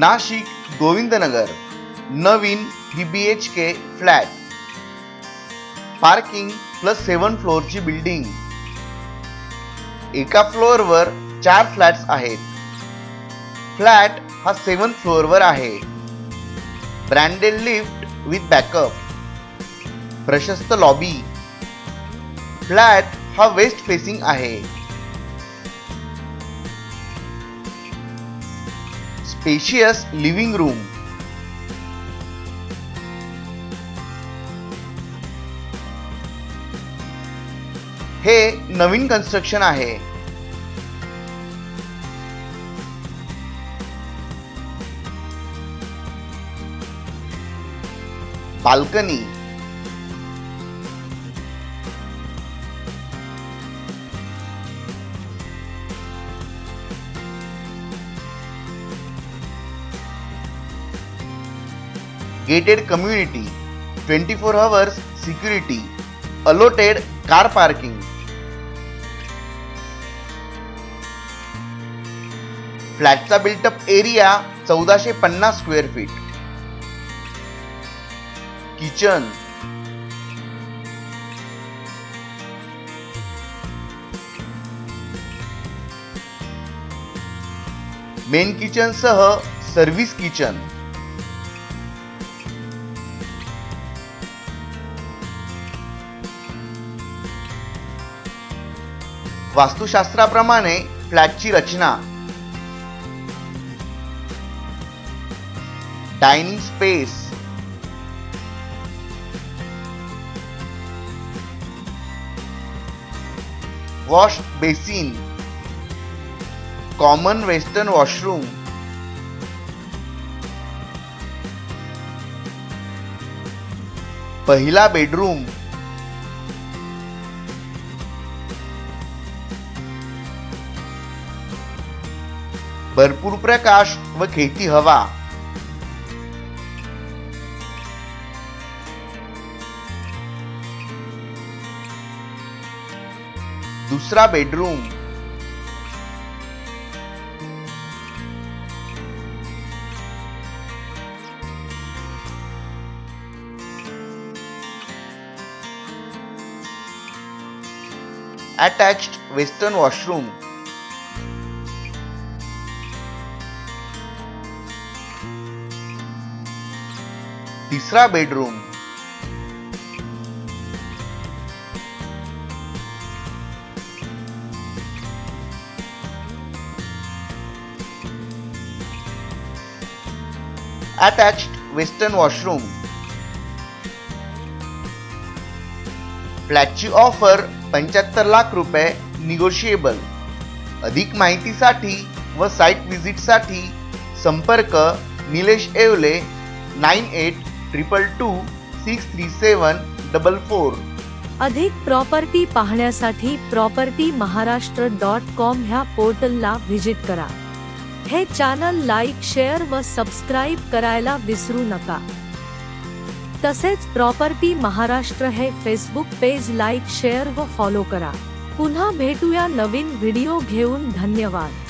नाशिक गोविंदनगर नवीन three B H K flat. Parking plus seven फ्लोअरची building. एका फ्लोअरवर चार फ्लॅट्स आहेत. फ्लॅट हा सेवन फ्लोअरवर आहे. Branded lift with backup. प्रशस्त लॉबी. फ्लॅट हा वेस्ट फेसिंग आहे. स्पेशियस लिव्हिंग रूम हे नवीन कन्स्ट्रक्शन आहे. Balcony. Gated community twenty four hours security allotted car parking फ्लॅटचा built up area चौदाशे पन्नास square feet kitchen main kitchen सह सर्व्हिस किचन वास्तुशास्त्राप्रमाणे फ्लॅटची रचना. Dining space wash basin common western washroom पहिला बेडरूम भरपूर प्रकाश व खेती हवा दुसरा बेडरूम अटॅच्ड वेस्टर्न वॉशरूम तिसरा बेडरूम अटॅच्ड वेस्टर्न वॉशरूम फ्लॅटची ऑफर पंच्याहत्तर लाख रुपये निगोशिएबल अधिक माहितीसाठी व साईट व्हिजिटसाठी संपर्क Nilesh Avale nine eight triple two six three seven double four अधिक प्रॉपर्टी पाहण्यासाठी प्रॉपर्टी महाराष्ट्र डॉट कॉम ह्या पोर्टलला व्हिजिट करा. हे चॅनल लाईक शेअर व सबस्क्राईब करायला विसरू नका. तसेच प्रॉपर्टी महाराष्ट्र हे फेसबुक पेज लाईक शेअर व फॉलो करा. पुन्हा भेटूया नवीन व्हिडिओ घेऊन. धन्यवाद.